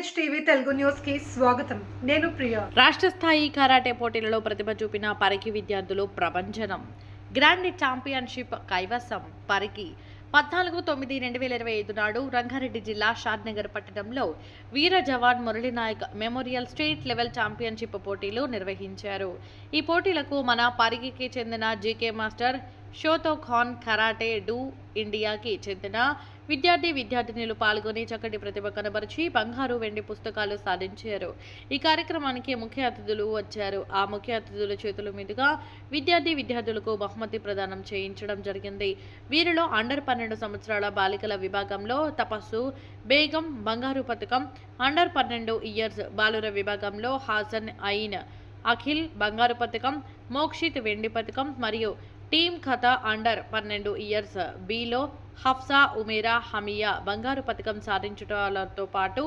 న్యూస్కి స్వాగతం. నేను ప్రియా. రాష్ట్ర స్థాయి కరాటే పోటీలలో ప్రతిభ చూపిన పరికి విద్యార్థులు ప్రభంజనం. గ్రాండ్ ఛాంపియన్షిప్ కైవసం. పరికి పద్నాలుగు తొమ్మిది రెండు వేల ఇరవై ఐదు నాడు రంగారెడ్డి జిల్లా షాద్నగర్ పట్టణంలో వీర జవాన్ Murali Nayak memorial state level championship పోటీలు నిర్వహించారు. ఈ పోటీలకు మన పరిగికి చెందిన జీకే మాస్టర్ షోతో ఖాన్ కరాటే డు ఇండియాకి చెందిన విద్యార్థి విద్యార్థినులు పాల్గొని చక్కటి ప్రతిభ కనబరిచి బంగారు వెండి పుస్తకాలు సాధించారు. ఈ కార్యక్రమానికి ముఖ్య అతిథులు వచ్చారు. ఆ ముఖ్య అతిథుల చేతుల మీదుగా విద్యార్థి విద్యార్థులకు బహుమతి ప్రదానం చేయించడం జరిగింది. వీరిలో అండర్ పన్నెండు సంవత్సరాల బాలికల విభాగంలో తపస్సు బేగం బంగారు పథకం అండర్ పన్నెండు ఇయర్స్ బాలుర విభాగంలో హాసన్ అయిన్ అఖిల్ బంగారు పథకం మోక్షిత్ వెండి పథకం మరియు టీమ్ కథ అండర్ పన్నెండు ఇయర్స్. బిలో హఫ్సా ఉమేరా హమియా బంగారు పథకం సాధించడంతో పాటు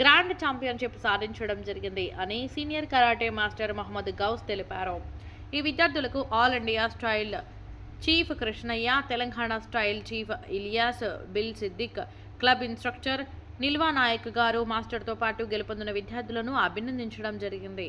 గ్రాండ్ ఛాంపియన్షిప్ సాధించడం జరిగింది అని senior karate master Mohammed Gous తెలిపారు. ఈ విద్యార్థులకు all India style chief Krishnaiah Telangana style chief Ilyas Bil Siddiq club instructor Nilva Nayak గారు మాస్టర్తో పాటు గెలుపొందిన విద్యార్థులను అభినందించడం జరిగింది.